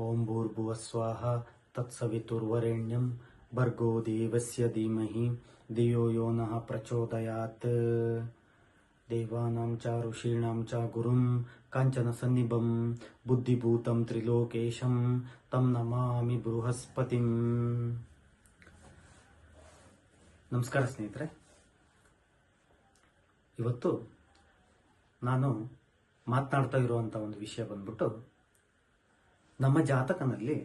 ಓಂ ಭೂರ್ಭುವಸ್ವಾಹ ತತ್ಸವಿತುರ್ವರೆಣ್ಯಂ ಭರ್ಗೋ ದೇವಸ್ಯ ಧೀಮಹಿ ಧಿಯೋ ಯೋ ನಃ ಪ್ರಚೋದಯಾತ್ ದೇವಾನಾಂ ಚ ಋಷೀಣಾಂ ಚ ಗುರುಂ ಕಾಂಚನ ಸನ್ನಿಭಂ ಬುದ್ಧಿಭೂತಂ ತ್ರಿಲೋಕೇಶಂ ತಂ ನಮಾಮಿ ಬೃಹಸ್ಪತಿಂ ನಮಸ್ಕಾರ ಸ್ನೇಹಿತರೆ. ಇವತ್ತು ನಾನು ಮಾತನಾಡ್ತಾ ಇರುವಂಥ ಒಂದು ವಿಷಯ ಬಂದ್ಬಿಟ್ಟು ನಮ್ಮ ಜಾತಕನಲ್ಲಿ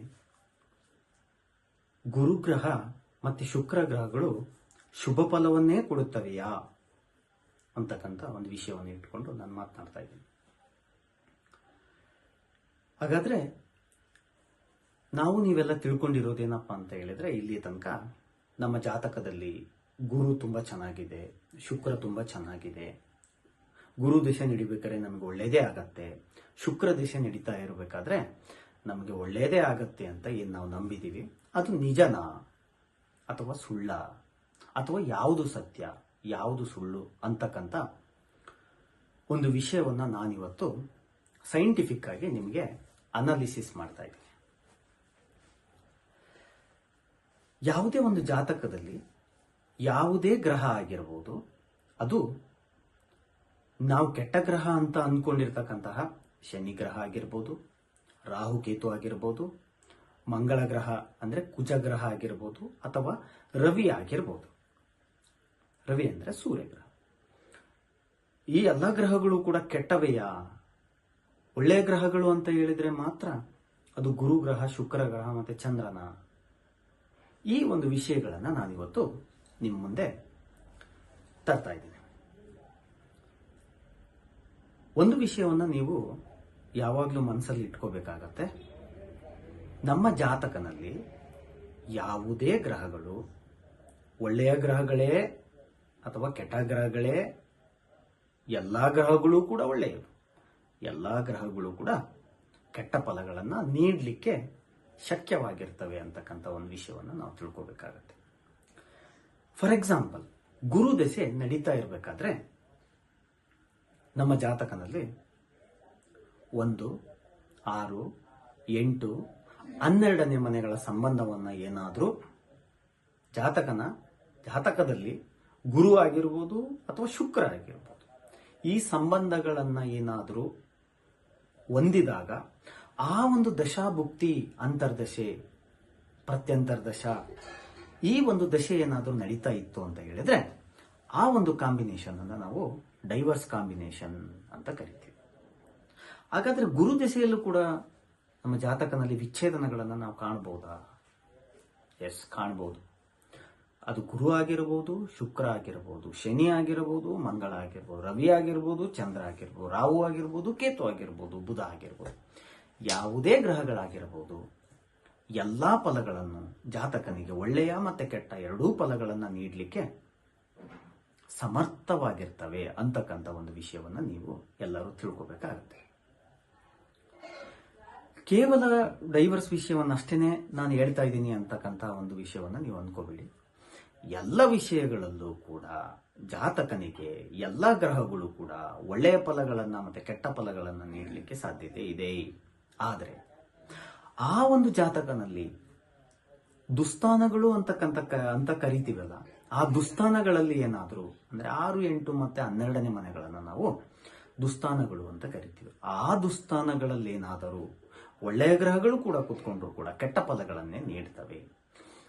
ಗುರುಗ್ರಹ ಮತ್ತು ಶುಕ್ರ ಗ್ರಹಗಳು ಶುಭ ಫಲವನ್ನೇ ಕೊಡುತ್ತವೆಯಾ ಅಂತಕ್ಕಂಥ ಒಂದು ವಿಷಯವನ್ನು ಇಟ್ಕೊಂಡು ನಾನು ಮಾತನಾಡ್ತಾ ಇದ್ದೀನಿ. ಹಾಗಾದ್ರೆ ನಾವು ನೀವೆಲ್ಲ ತಿಳ್ಕೊಂಡಿರೋದೇನಪ್ಪ ಅಂತ ಹೇಳಿದ್ರೆ ಇಲ್ಲಿ ತನಕ ನಮ್ಮ ಜಾತಕದಲ್ಲಿ ಗುರು ತುಂಬ ಚೆನ್ನಾಗಿದೆ, ಶುಕ್ರ ತುಂಬ ಚೆನ್ನಾಗಿದೆ. ಗುರು ದಿಶೆ ನಡಿಬೇಕಾದ್ರೆ ನಮಗೆ ಒಳ್ಳೆಯದೇ ಆಗತ್ತೆ. ಶುಕ್ರ ದಿಶೆ ನಡೀತಾ ಇರಬೇಕಾದ್ರೆ ನಮಗೆ ಒಳ್ಳೆಯದೇ ಆಗತ್ತೆ ಅಂತ ಏನು ನಾವು ನಂಬಿದ್ದೀವಿ ಅದು ನಿಜನಾ? ಅಥವಾ ಸುಳ್ಳ? ಅಥವಾ ಯಾವುದು ಸತ್ಯ? ಯಾವುದು ಸುಳ್ಳು? ಅಂತಕ್ಕಂಥ ಒಂದು ವಿಷಯವನ್ನು ನಾನಿವತ್ತು ಸೈಂಟಿಫಿಕ್ ಆಗಿ ನಿಮಗೆ ಅನಾಲಿಸಿಸ್ ಮಾಡ್ತಾ ಇದ್ದೀನಿ. ಯಾವುದೇ ಒಂದು ಜಾತಕದಲ್ಲಿ ಯಾವುದೇ ಗ್ರಹ ಆಗಿರ್ಬೋದು, ಅದು ನಾವು ಕೆಟ್ಟ ಗ್ರಹ ಅಂತ ಅಂದ್ಕೊಂಡಿರ್ತಕ್ಕಂತಹ ಶನಿ ಗ್ರಹ ಆಗಿರ್ಬೋದು ರಾಹುಕೇತು ಆಗಿರ್ಬೋದು, ಮಂಗಳ ಗ್ರಹ ಅಂದ್ರೆ ಕುಜ ಗ್ರಹ ಆಗಿರ್ಬೋದು ಅಥವಾ ರವಿ ಆಗಿರ್ಬೋದು. ರವಿ ಅಂದ್ರೆ ಸೂರ್ಯ ಗ್ರಹ ಈ ಎಲ್ಲ ಗ್ರಹಗಳು ಕೂಡ ಕೆಟ್ಟವೆಯಾ? ಒಳ್ಳೆಯ ಗ್ರಹಗಳು ಅಂತ ಹೇಳಿದ್ರೆ ಮಾತ್ರ ಅದು ಗುರು ಗ್ರಹ, ಶುಕ್ರ ಗ್ರಹ ಮತ್ತೆ ಚಂದ್ರನ. ಈ ಒಂದು ವಿಷಯಗಳನ್ನು ನಾನಿವತ್ತು ನಿಮ್ಮ ಮುಂದೆ ತರ್ತಾ ಇದ್ದೀನಿ. ಒಂದು ವಿಷಯವನ್ನು ನೀವು ಯಾವಾಗಲೂ ಮನಸ್ಸಲ್ಲಿ ಇಟ್ಕೋಬೇಕಾಗತ್ತೆ. ನಮ್ಮ ಜಾತಕನಲ್ಲಿ ಯಾವುದೇ ಗ್ರಹಗಳು ಒಳ್ಳೆಯ ಗ್ರಹಗಳೇ ಅಥವಾ ಕೆಟ್ಟ ಗ್ರಹಗಳೇ, ಎಲ್ಲ ಗ್ರಹಗಳು ಕೂಡ ಒಳ್ಳೆಯದು. ಎಲ್ಲ ಗ್ರಹಗಳು ಕೂಡ ಕೆಟ್ಟ ಫಲಗಳನ್ನು ನೀಡಲಿಕ್ಕೆ ಶಕ್ಯವಾಗಿರ್ತವೆ ಅಂತಕ್ಕಂಥ ಒಂದು ವಿಷಯವನ್ನು ನಾವು ತಿಳ್ಕೋಬೇಕಾಗತ್ತೆ. ಫಾರ್ ಎಕ್ಸಾಂಪಲ್ ಗುರು ದೆಸೆ ನಡೀತಾ ಇರಬೇಕಾದ್ರೆ ನಮ್ಮ ಜಾತಕನಲ್ಲಿ ಒಂದು, ಆರು, ಎಂಟು, ಹನ್ನೆರಡನೇ ಮನೆಗಳ ಸಂಬಂಧವನ್ನ ಏನಾದರೂ ಜಾತಕನ ಜಾತಕದಲ್ಲಿ ಗುರು ಆಗಿರ್ಬೋದು ಅಥವಾ ಶುಕ್ರ ಆಗಿರ್ಬೋದು ಈ ಸಂಬಂಧಗಳನ್ನ ಏನಾದರೂ ಹೊಂದಿದಾಗ ಆ ಒಂದು ದಶಾಭುಕ್ತಿ ಅಂತರ್ದಶೆ, ಪ್ರತ್ಯಂತರ್ದಶ ಈ ಒಂದು ದಶೆ ಏನಾದರೂ ನಡೀತಾ ಇತ್ತು ಅಂತ ಹೇಳಿದ್ರೆ ಆ ಒಂದು ಕಾಂಬಿನೇಷನ್ ಅನ್ನು ನಾವು ಡೈವರ್ಸ್ ಕಾಂಬಿನೇಷನ್ ಅಂತ ಕರಿತೀವಿ. ಹಾಗಾದ್ರೆ ಗುರು ದೆಸೆಯಲ್ಲೂ ಕೂಡ ನಮ್ಮ ಜಾತಕನಲ್ಲಿ ವಿಚ್ಛೇದನಗಳನ್ನು ನಾವು ಕಾಣಬಹುದಾ? ಎಸ್ ಕಾಣಬಹುದು. ಅದು ಗುರು ಆಗಿರಬಹುದು ಶುಕ್ರ ಆಗಿರಬಹುದು ಶನಿ ಆಗಿರಬಹುದು ಮಂಗಳ ಆಗಿರ್ಬೋದು, ರವಿ ಆಗಿರ್ಬೋದು, ಚಂದ್ರ ಆಗಿರ್ಬೋದು, ರಾಹು ಆಗಿರ್ಬೋದು, ಕೇತು ಆಗಿರ್ಬೋದು, ಬುಧ ಆಗಿರ್ಬೋದು. ಯಾವುದೇ ಗ್ರಹಗಳಾಗಿರಬಹುದು ಎಲ್ಲಾ ಫಲಗಳನ್ನು ಜಾತಕನಿಗೆ ಒಳ್ಳೆಯ ಮತ್ತು ಕೆಟ್ಟ ಎರಡೂ ಫಲಗಳನ್ನು ನೀಡಲಿಕ್ಕೆ ಸಮರ್ಥವಾಗಿರ್ತವೆ ಅಂತಕ್ಕಂಥ ಒಂದು ವಿಷಯವನ್ನು ನೀವು ಎಲ್ಲರೂ ತಿಳ್ಕೋಬೇಕಾಗತ್ತೆ. ಕೇವಲ ಡೈವರ್ಸ್ ವಿಷಯವನ್ನಷ್ಟೇನೆ ನಾನು ಹೇಳ್ತಾ ಇದ್ದೀನಿ ಅಂತಕ್ಕಂಥ ಒಂದು ವಿಷಯವನ್ನು ನೀವು ಅನ್ಕೋಬೇಡಿ ಎಲ್ಲ ವಿಷಯಗಳಲ್ಲೂ ಕೂಡ ಜಾತಕನಿಗೆ ಎಲ್ಲ ಗ್ರಹಗಳು ಕೂಡ ಒಳ್ಳೆಯ ಫಲಗಳನ್ನು ಮತ್ತು ಕೆಟ್ಟ ಫಲಗಳನ್ನು ನೀಡಲಿಕ್ಕೆ ಸಾಧ್ಯತೆ ಇದೆ. ಆದರೆ ಆ ಒಂದು ಜಾತಕನಲ್ಲಿ ದುಸ್ಥಾನಗಳು ಅಂತಕ್ಕಂಥ ಅಂತ ಕರಿತೀವಲ್ಲ, ಆ ದುಸ್ಥಾನಗಳಲ್ಲಿ ಏನಾದರೂ ಅಂದರೆ ಆರು, ಎಂಟು ಮತ್ತು ಹನ್ನೆರಡನೇ ಮನೆಗಳನ್ನು ನಾವು ದುಸ್ಥಾನಗಳು ಅಂತ ಕರಿತೀವಿ. ಆ ದುಸ್ಥಾನಗಳಲ್ಲಿ ಏನಾದರೂ ಒಳ್ಳೆಯ ಗ್ರಹಗಳು ಕೂಡ ಕೂತ್ಕೊಂಡ್ರು ಕೂಡ, ಕೆಟ್ಟ ಫಲಗಳನ್ನೇ ನೀಡ್ತವೆ.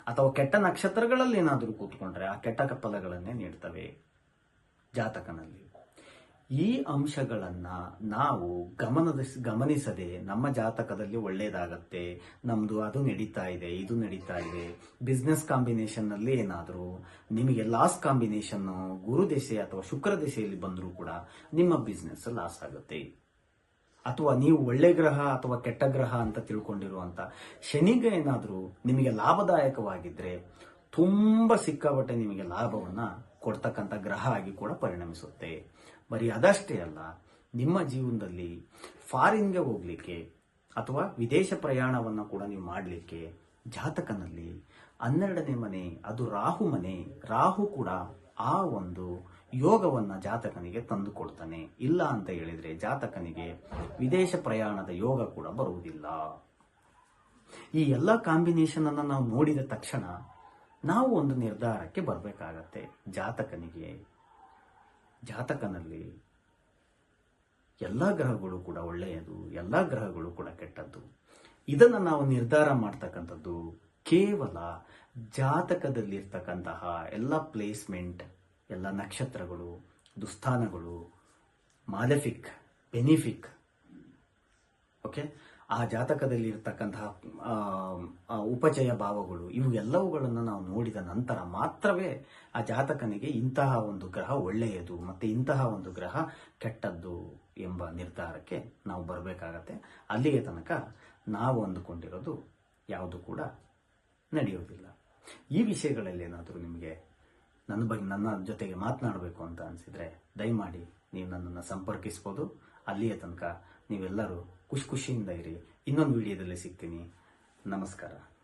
ಅಥವಾ ಕೆಟ್ಟ ನಕ್ಷತ್ರಗಳಲ್ಲಿ ಏನಾದರೂ ಕೂತ್ಕೊಂಡ್ರೆ ಆ ಕೆಟ್ಟ ಫಲಗಳನ್ನೇ ನೀಡ್ತವೆ ಜಾತಕನಲ್ಲಿ. ಈ ಅಂಶಗಳನ್ನ ನಾವು ಗಮನದ, ಗಮನಿಸದೆ ನಮ್ಮ ಜಾತಕದಲ್ಲಿ ಒಳ್ಳೇದಾಗತ್ತೆ, ನಮ್ದು ಅದು ನಡೀತಾ ಇದೆ, ಇದು ನಡೀತಾ ಇದೆ ಬಿಸ್ನೆಸ್ ಕಾಂಬಿನೇಷನ್ನಲ್ಲಿ ಏನಾದರೂ ನಿಮಗೆ ಲಾಸ್ ಕಾಂಬಿನೇಷನ್ ಗುರು ದೆಸೆ ಅಥವಾ ಶುಕ್ರ ದೆಸೆಯಲ್ಲಿ ಬಂದರೂ ಕೂಡ ನಿಮ್ಮ ಬಿಸ್ನೆಸ್ ಲಾಸ್ ಆಗುತ್ತೆ. ಅಥವಾ ನೀವು ಒಳ್ಳೆ ಗ್ರಹ ಅಥವಾ ಕೆಟ್ಟ ಗ್ರಹ ಅಂತ ತಿಳ್ಕೊಂಡಿರುವಂತ ಶನಿಗ ಏನಾದರೂ ನಿಮಗೆ ಲಾಭದಾಯಕವಾಗಿದ್ರೆ ತುಂಬಾ ಸಿಕ್ಕಾಪಟ್ಟೆ ನಿಮಗೆ ಲಾಭವನ್ನ ಕೊಡ್ತಕ್ಕಂಥ ಗ್ರಹ ಆಗಿ ಕೂಡ ಪರಿಣಮಿಸುತ್ತೆ. ಬರೀ ಅದಷ್ಟೇ ಅಲ್ಲ, ನಿಮ್ಮ ಜೀವನದಲ್ಲಿ ಫಾರಿನ್ಗೆ ಹೋಗ್ಲಿಕ್ಕೆ ಅಥವಾ ವಿದೇಶ ಪ್ರಯಾಣವನ್ನ ಕೂಡ ನೀವು ಮಾಡಲಿಕ್ಕೆ ಜಾತಕನಲ್ಲಿ ಹನ್ನೆರಡನೇ ಮನೆ, ಅದು ರಾಹು ಮನೆ, ರಾಹು ಕೂಡ ಆ ಒಂದು ಯೋಗವನ್ನ ಜಾತಕನಿಗೆ ತಂದು ಕೊಡ್ತಾನೆ ಇಲ್ಲ ಅಂತ ಹೇಳಿದ್ರೆ ಜಾತಕನಿಗೆ ವಿದೇಶ ಪ್ರಯಾಣದ ಯೋಗ ಕೂಡ ಬರುವುದಿಲ್ಲ. ಈ ಎಲ್ಲ ಕಾಂಬಿನೇಷನ್ ಅನ್ನು ನಾವು ನೋಡಿದ ತಕ್ಷಣ ನಾವು ಒಂದು ನಿರ್ಧಾರಕ್ಕೆ ಬರಬೇಕಾಗತ್ತೆ. ಜಾತಕನಿಗೆ, ಜಾತಕನಲ್ಲಿ ಎಲ್ಲ ಗ್ರಹಗಳು ಕೂಡ ಒಳ್ಳೆಯದು, ಎಲ್ಲ ಗ್ರಹಗಳು ಕೂಡ ಕೆಟ್ಟದ್ದು. ಇದನ್ನು ನಾವು ನಿರ್ಧಾರ ಮಾಡ್ತಕ್ಕಂಥದ್ದು ಕೇವಲ ಜಾತಕದಲ್ಲಿರ್ತಕ್ಕಂತಹ ಎಲ್ಲ ಪ್ಲೇಸ್ಮೆಂಟ್ ಎಲ್ಲ ನಕ್ಷತ್ರಗಳು, ದುಸ್ಥಾನಗಳು, ಮಾಲೆಫಿಕ್, ಬೆನಿಫಿಕ್ ಓಕೆ ಆ ಜಾತಕದಲ್ಲಿ ಇರ್ತಕ್ಕಂತಹ ಉಪಜಯ ಭಾವಗಳು ಇವು ಎಲ್ಲವುಗಳನ್ನು ನಾವು ನೋಡಿದ ನಂತರ ಮಾತ್ರವೇ ಆ ಜಾತಕನಿಗೆ ಇಂತಹ ಒಂದು ಗ್ರಹ ಒಳ್ಳೆಯದು ಮತ್ತೆ ಇಂತಹ ಒಂದು ಗ್ರಹ ಕೆಟ್ಟದ್ದು ಎಂಬ ನಿರ್ಧಾರಕ್ಕೆ ನಾವು ಬರಬೇಕಾಗತ್ತೆ. ಅಲ್ಲಿಗೆ ತನಕ ನಾವು ಅಂದುಕೊಂಡಿರೋದು ಯಾವುದು ಕೂಡ ನಡೆಯೋದಿಲ್ಲ ಈ ವಿಷಯಗಳಲ್ಲಿ ಏನಾದರೂ ನಿಮಗೆ ನನ್ನ ಬಗ್ಗೆ ನನ್ನ ಜೊತೆಗೆ ಮಾತನಾಡಬೇಕು ಅಂತ ಅನಿಸಿದರೆ ದಯಮಾಡಿ ನೀವು ನನ್ನನ್ನು ಸಂಪರ್ಕಿಸ್ಬೋದು. ಅಲ್ಲಿಯ ತನಕ ನೀವೆಲ್ಲರೂ ಖುಷಿ ಖುಷಿಯಿಂದ ಇರಿ. ಇನ್ನೊಂದು ವಿಡಿಯೋದಲ್ಲಿ ಸಿಗ್ತೀನಿ. ನಮಸ್ಕಾರ.